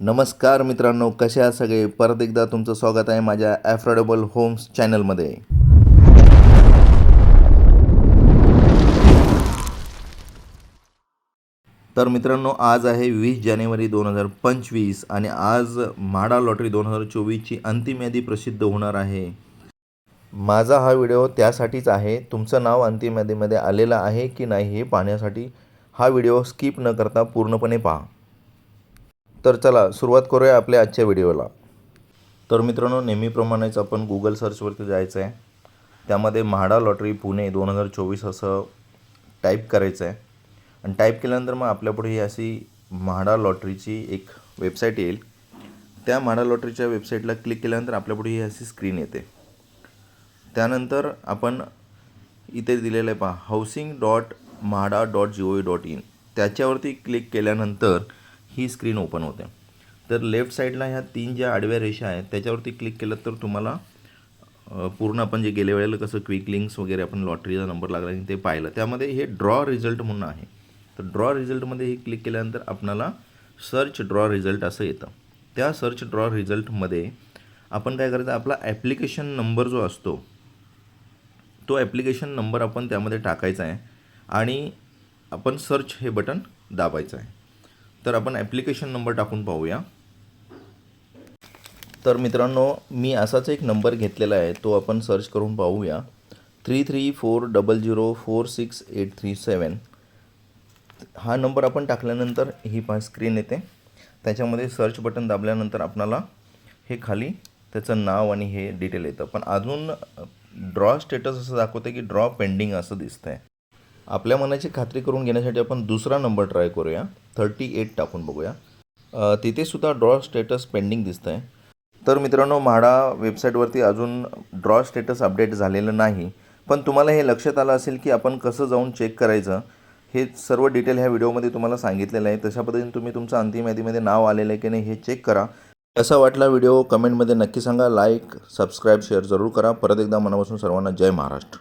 नमस्कार मित्रांनो कसे आहात सगळे? परत एकदा तुमचं स्वागत आहे माझ्या ॲफोर्डेबल होम्स चॅनलमध्ये तर मित्रांनो आज आहे वीस जानेवारी दोन हजार पंचवीस आणि आज म्हाडा लॉटरी दोन हजार चोवीसची अंतिम यादी प्रसिद्ध होणार आहे. माझा हा व्हिडिओ त्यासाठीच आहे तुमचं नाव अंतिम यादीमध्ये आलेलं आहे की नाही हे पाहण्यासाठी हा व्हिडिओ स्किप न करता पूर्णपणे पहा. तर चला सुरुवात करूया आपल्या आजच्या व्हिडिओला. तर मित्रांनो नेहमीप्रमाणेच आपण गुगल सर्चवरती जायचं आहे त्यामध्ये म्हाडा लॉटरी पुणे दोन हजार चोवीस असं टाईप करायचं आहे आणि टाईप केल्यानंतर मग आपल्यापुढे ही अशी म्हाडा लॉटरीची एक वेबसाईट येईल. त्या म्हाडा लॉटरीच्या वेबसाईटला क्लिक केल्यानंतर आपल्यापुढे ही अशी स्क्रीन येते. त्यानंतर आपण इथे दिलेलं आहे पहा housing dot MHADA dot G O dot in त्याच्यावरती क्लिक केल्यानंतर ही स्क्रीन ओपन होते. तर लेफ्ट साईडला ह्या तीन ज्या आडव्या रेषा आहेत त्याच्यावरती क्लिक केलं तर तुम्हाला पूर्ण आपण जे गेल्या वेळेला कसं क्विक लिंक्स वगैरे आपण लॉटरीचा नंबर लागला ते पाहिलं. त्यामध्ये हे ड्रॉ रिझल्ट म्हणून आहे. तर ड्रॉ रिझल्टमध्ये हे क्लिक केल्यानंतर आपणाला सर्च ड्रॉ रिझल्ट असं येतं. त्या सर्च ड्रॉ रिझल्टमध्ये आपण काय करायचं आपला ॲप्लिकेशन नंबर जो असतो तो ॲप्लिकेशन नंबर आपण त्यामध्ये टाकायचा आहे आणि आपण सर्च हे बटन दाबायचं आहे. तर आपण ॲप्लिकेशन नंबर टाकून पाहूया. तर मित्रांनो मी असाच एक नंबर घेतलेला आहे तो आपण सर्च करून पाहूया. Three three four double zero four six eight three seven हा नंबर आपण टाकल्यानंतर ही पा स्क्रीन येते. त्याच्यामध्ये सर्च बटन दाबल्यानंतर आपणाला हे खाली त्याचं नाव आणि हे डिटेल येतं. पण अजून ड्रॉ स्टेटस असं दाखवतं की ड्रॉ पेंडिंग असं दिसतं आहे आपल्या मनाची खात्री करून घेण्यासाठी आपण दुसरा नंबर ट्राय करूया. थर्टी एट टाकून बघूया. तिथेसुद्धा ड्रॉ स्टेटस पेंडिंग दिसतं आहे तर मित्रांनो म्हाडा वेबसाईटवरती अजून ड्रॉ स्टेटस अपडेट झालेलं नाही. पण तुम्हाला हे लक्षात आलं असेल की आपण कसं जाऊन चेक करायचं हे सर्व डिटेल ह्या व्हिडिओमध्ये तुम्हाला सांगितलेलं आहे. तशा पद्धतीने तुम्ही तुमचं अंतिम यादीमध्ये नाव आलेलं आहे की नाही हे चेक करा. कसा वाटला व्हिडिओ कमेंटमध्ये नक्की सांगा. लाईक सबस्क्राईब शेअर जरूर करा. परत एकदा मनापासून सर्वांना जय महाराष्ट्र.